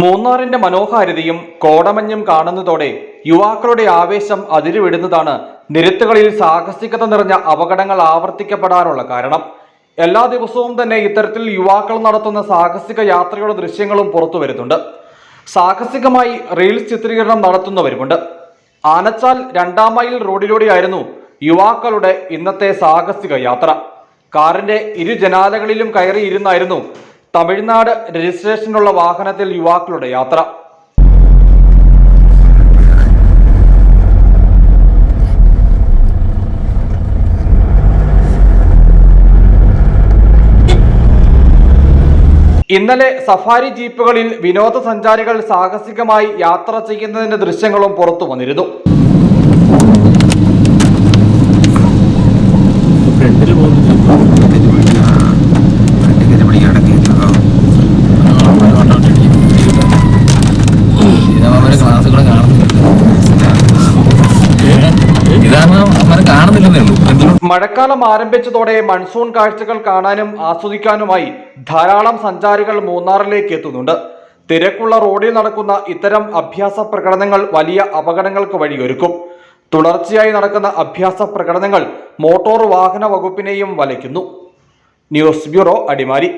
മൂന്നാറിന്റെ മനോഹാരിതയും കോടമഞ്ഞും കാണുന്നതോടെ യുവാക്കളുടെ ആവേശം അതിരുവിടുന്നതാണ് നിരത്തുകളിൽ സാഹസികത നിറഞ്ഞ അപകടങ്ങൾ ആവർത്തിക്കപ്പെടാനുള്ള കാരണം. എല്ലാ ദിവസവും തന്നെ ഇത്തരത്തിൽ യുവാക്കൾ നടത്തുന്ന സാഹസിക യാത്രയുടെ ദൃശ്യങ്ങളും പുറത്തു വരുന്നുണ്ട്. സാഹസികമായി റീൽസ് ചിത്രീകരണം നടത്തുന്നവരുമുണ്ട്. ആനച്ചാൽ രണ്ടാം മൈൽ റോഡിലൂടെയായിരുന്നു യുവാക്കളുടെ ഇന്നത്തെ സാഹസിക യാത്ര. കാറിന്റെ ഇരു ജനാലകളിലും കയറിയിരുന്നായിരുന്നു തമിഴ്നാട് രജിസ്ട്രേഷനുള്ള വാഹനത്തിൽ യുവാക്കളുടെ യാത്ര. ഇന്നലെ സഫാരി ജീപ്പുകളിൽ വിനോദസഞ്ചാരികൾ സാഹസികമായി യാത്ര ചെയ്യുന്നതിന്റെ ദൃശ്യങ്ങളും പുറത്തു വന്നിരുന്നു. മഴക്കാലം ആരംഭിച്ചതോടെ മൺസൂൺ കാഴ്ചകൾ കാണാനും ആസ്വദിക്കാനുമായി ധാരാളം സഞ്ചാരികൾ മൂന്നാറിലേക്ക് എത്തുന്നുണ്ട്. തിരക്കുള്ള റോഡിൽ നടക്കുന്ന ഇത്തരം അഭ്യാസ പ്രകടനങ്ങൾ വലിയ അപകടങ്ങൾക്ക് വഴിയൊരുക്കും. തുടർച്ചയായി നടക്കുന്ന അഭ്യാസ പ്രകടനങ്ങൾ മോട്ടോർ വാഹന വകുപ്പിനെയും വലയ്ക്കുന്നു. News bureau Adimali.